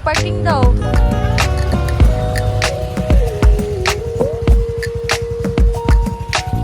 parking daw.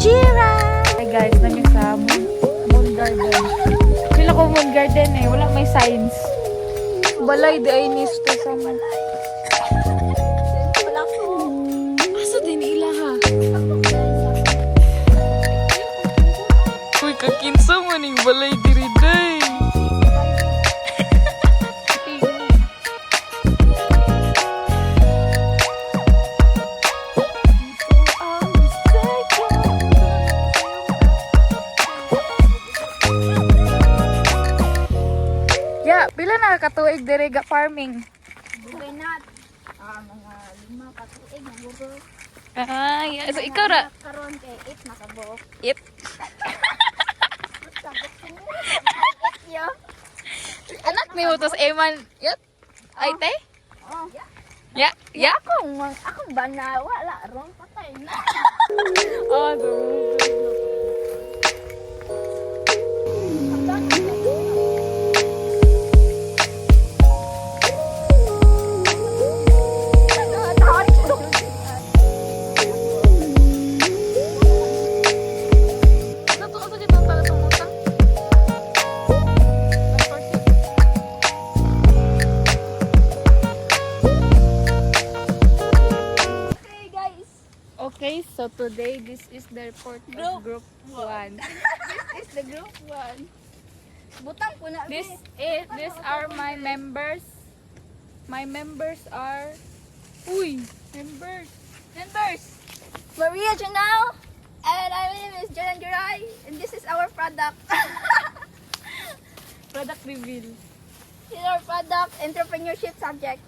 Chira! Hey guys, nami sa Moon, Moon Garden. Feel ko Moon Garden eh, wala may signs. Balay di ay nis to sa Moon. Pila na katuig diri ga farming? Bugay na. Ah, mga lima ka tuig na gugo. Ah, yeah. So ikaw ra. Karon kay 8 nakabuok. Yep. Anak ni Utos Eman. Yep. Ay, te? Oh. Ya, ya. Ako, ako ba na wala ron patay na. Oh, Okay, so today this is the report of Group group 1. this is the group 1. Butang ko na. This is these are my members. My members are Uy, members. members. Maria Janelle and my name is Jalan Juray and this is our product. Product reveal. This is our product entrepreneurship subject.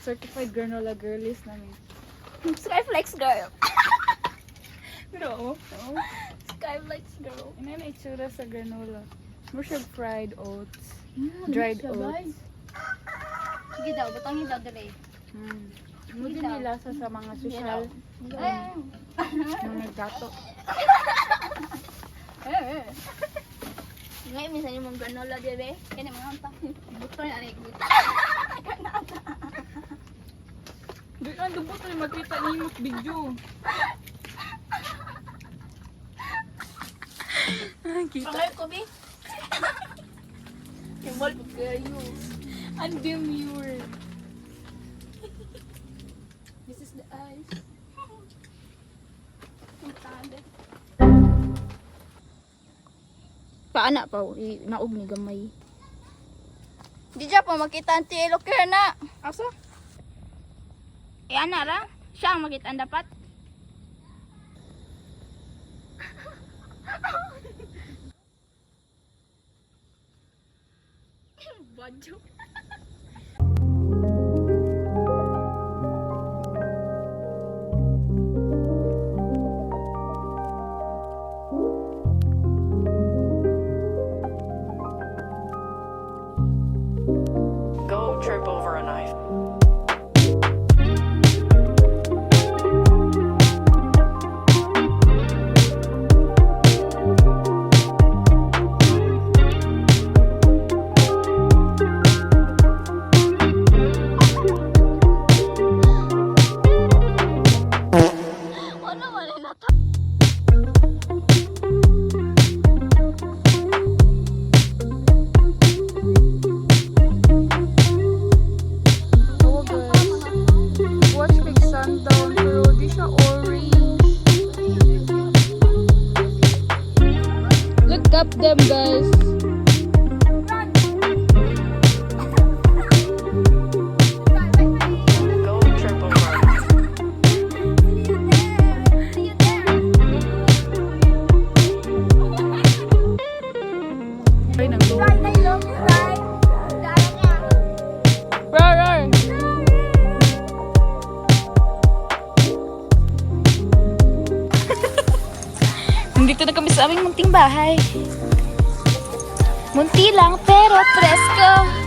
Certified granola girlies namin. Skyflex girl. Pero, oh, Skyflex girl. ano na itsura sa granola? More siya fried oats, dried oats. Sige daw, daw dali. Hmm. Mo din nila sa, mga social Ay, mga gato. ay. Ngayon, minsan yung mga granola, bebe. Kaya naman ang tak. Buto na rin. Di ka lubot na makita ni mo sa video. Kita. Pangayon ko. Yung wall ko kayo. Ang demure. This is the eyes. Ang. Paana pa, i- naog ni gamay. Di dyan po makita ang tilo kaya na. Asa? E ana ra, siya ang magitan dapat. Badyo. Aming munting bahay. Munti lang pero presko.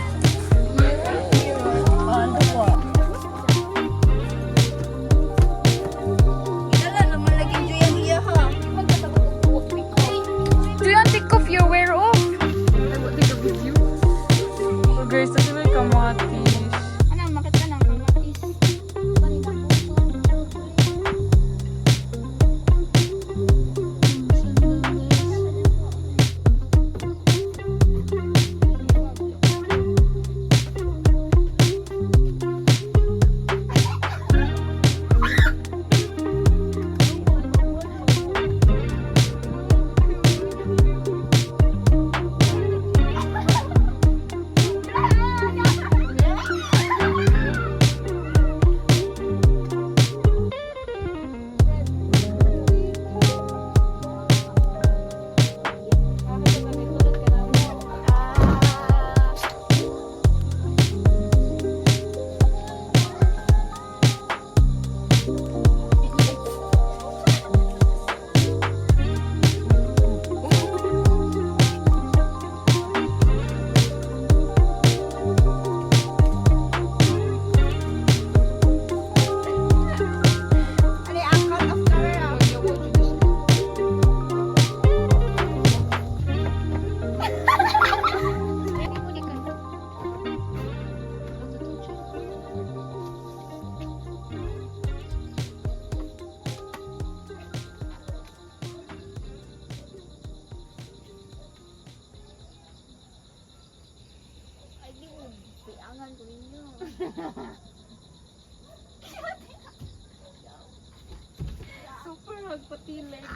Super nagpatilig.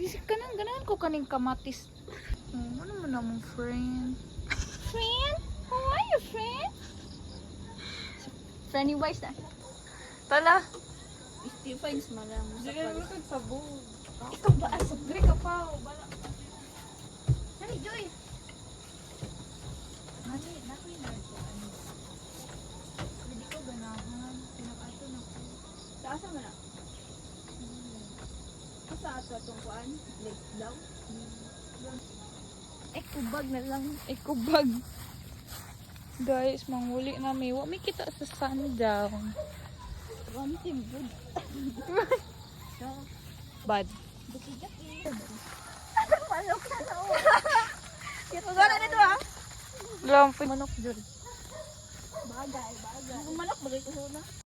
Isip ka nang ganahan ko kaning kamatis. Oh, ano man namang friend? Friend? How are you, friend? Friendly wise na. Tala. Stevens malang. Sige, mo sabog. Ito ba? Asok. Dre ka pa. Bala. Joy. Mali, nakoy na ito. Ano? Hindi ko ganahan. Pinakato na ko. Taasa man na. Asa ato atong kuan? Lake daw. Eh, kubag na lang. Ikubag. Guys, manghuli na may. Wa may kita sa sundown. Team good. Bad. Manok na na. Ito gana nito ha. Lampit. Manok dyan. Bagay, bagay. Manok bagay ko na.